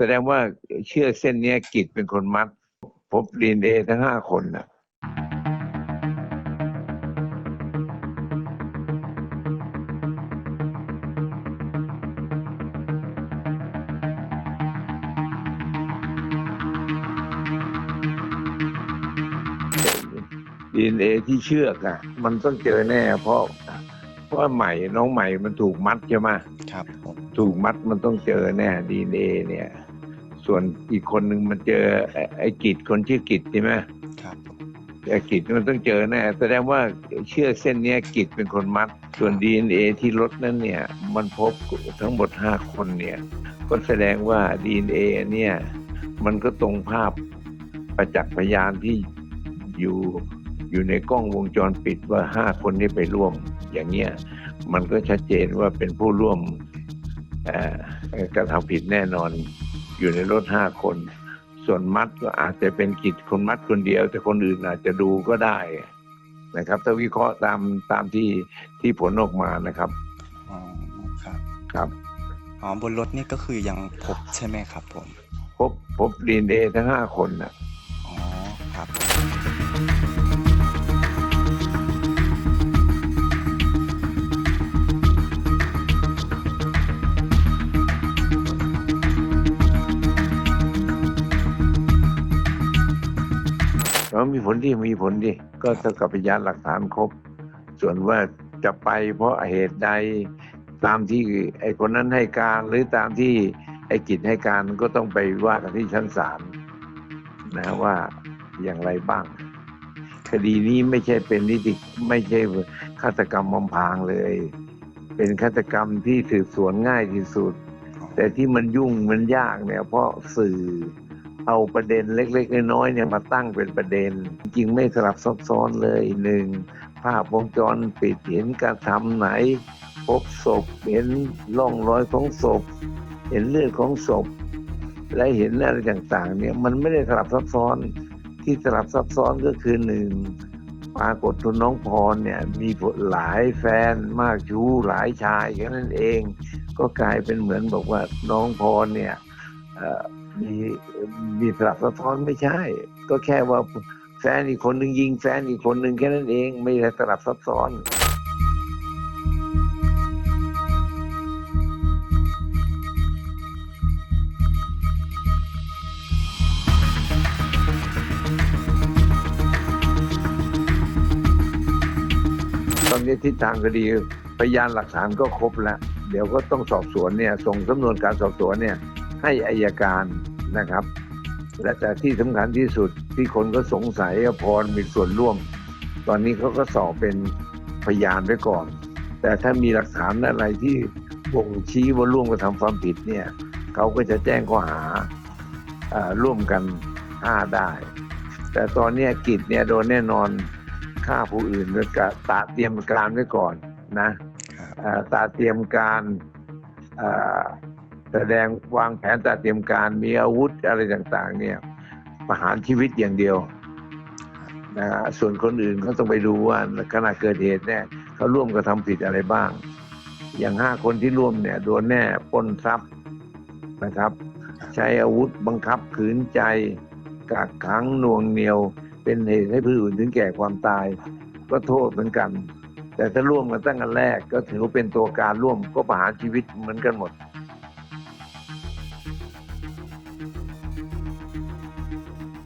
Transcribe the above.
แสดงว่าเชือกเส้นเนี้ยกิจเป็นคนมัด พบดีเอทั้งห้าคนนะดีเอที่เชือกอะ มันต้องเจอแน่ เพราะเพราะว่าใหม่น้องใหม่มันถูกมัดใช่ไหมครับผมถูกมัดมันต้องเจอแน่ดีเอเนี่ย ส่วนอีกคนหนึ่งมันเจอไอ้ไอ้กิจคนชื่อกิจใช่ไหมครับผมไอ้กิจมันต้องเจอแน่แสดงว่าเชือกเส้นเนี้ยกิจเป็นคนมัด ส่วนดีเอที่รถนั้นเนี่ยมันพบทั้งหมดห้าคนเนี่ยก็แสดงว่าดีเอเนี่ยมันก็ตรงภาพประจักษ์พยานที่อยู่อยู่ในกล้องวงจรปิดว่าห้าคนนี้ไปร่วม อย่างเงี้ยมันก็ชัดเจนว่าเป็นผู้ร่วมเอ่อกระทำผิดแน่นอน อยู่ในรถห้าคน ส่วนมัดก็อาจจะเป็นกิจคนมัดคนเดียว แต่คนอื่นอาจจะดูก็ได้นะครับถ้าวิเคราะห์ตามตามที่ที่ผลออกมานะครับอ๋อครับครับอ๋อบนรถนี่ก็คือยังพบใช่ไหมครับผม พบพบดีเอทั้งห้าคนนะอ๋อครับ มีผลที่มีผลดิก็เท่ากับพยานหลักฐานครบ ส่วนว่าจะไปเพราะเหตุใดตามที่ไอ้คนนั้นให้การหรือตามที่ไอ้กิจให้การก็ต้องไปว่ากันที่ชั้นศาลนะว่าอย่างไรบ้าง คดีนี้ไม่ใช่เป็นนิติไม่ใช่ฆาตกรรมมำพางเลย เป็นฆาตกรรมที่สืบสวนง่ายที่สุด แต่ที่มันยุ่งมันยากเนี่ยเพราะสื่อ เอาประเด็นเล็กๆน้อยๆเนี่ยมาตั้งเป็นประเด็น จริงไม่สลับซับซ้อนเลยหนึ่งภาพวงจรปิดเห็นการทำไหน พบศพเห็นร่องรอยของศพ เห็นเลือดของศพ และเห็นอะไรต่างๆเนี่ยมันไม่ได้สลับซับซ้อนที่สลับซับซ้อนก็คือหนึ่งปรากฏตัวน้องพรเนี่ยมีหลายแฟนมากชู้หลายชายแค่นั้นเอง ก็กลายเป็นเหมือนบอกว่าน้องพรเนี่ย มีมีสลับซับซ้อนไม่ใช่ ก็แค่ว่าแฟนอีกคนหนึ่งยิงแฟนอีกคนหนึ่งแค่นั้นเองไม่ได้สลับซับซ้อนตอนนี้ทิศทางคดีพยานหลักฐานก็ครบแล้ว เดี๋ยวก็ต้องสอบสวนเนี่ย ส่งสำนวนการสอบสวนเนี่ย ให้อายการ นะครับ และแต่ที่สำคัญที่สุดที่คนก็สงสัยว่าพรมีส่วนร่วม ตอนนี้เขาก็สอบเป็นพยานไว้ก่อน แต่ถ้ามีหลักฐานอะไรที่บ่งชี้ว่าร่วมกระทำความผิดเนี่ยเขาก็จะแจ้งข้อหาอ่าร่วมกันฆ่าได้ แต่ตอนเนี้ยกิจเนี่ยโดนแน่นอนฆ่าผู้อื่นด้วยกะตาเตรียมการไว้ก่อนนะครับอ่าตาเตรียมการอ่า แสดงวางแผนตาเตรียมการมีอาวุธอะไรต่างๆ เนี่ยประหารชีวิตอย่างเดียวนะส่วนคนอื่นเขาต้องไปดูว่าขณะเกิดเหตุเนี่ยเขาร่วมกระทำผิดอะไรบ้าง อย่างห้าคนที่ร่วมเนี่ยโดนแน่ปล้นทรัพย์นะครับ ใช้อาวุธบังคับขืนใจกักขังน่วงเหนียว เป็นเหตุให้ผู้อื่นถึงแก่ความตาย ก็โทษเหมือนกัน แต่ถ้าร่วมกันตั้งแต่แรกก็ถือว่าเป็นตัวการร่วมก็ประหารชีวิตเหมือนกันหมด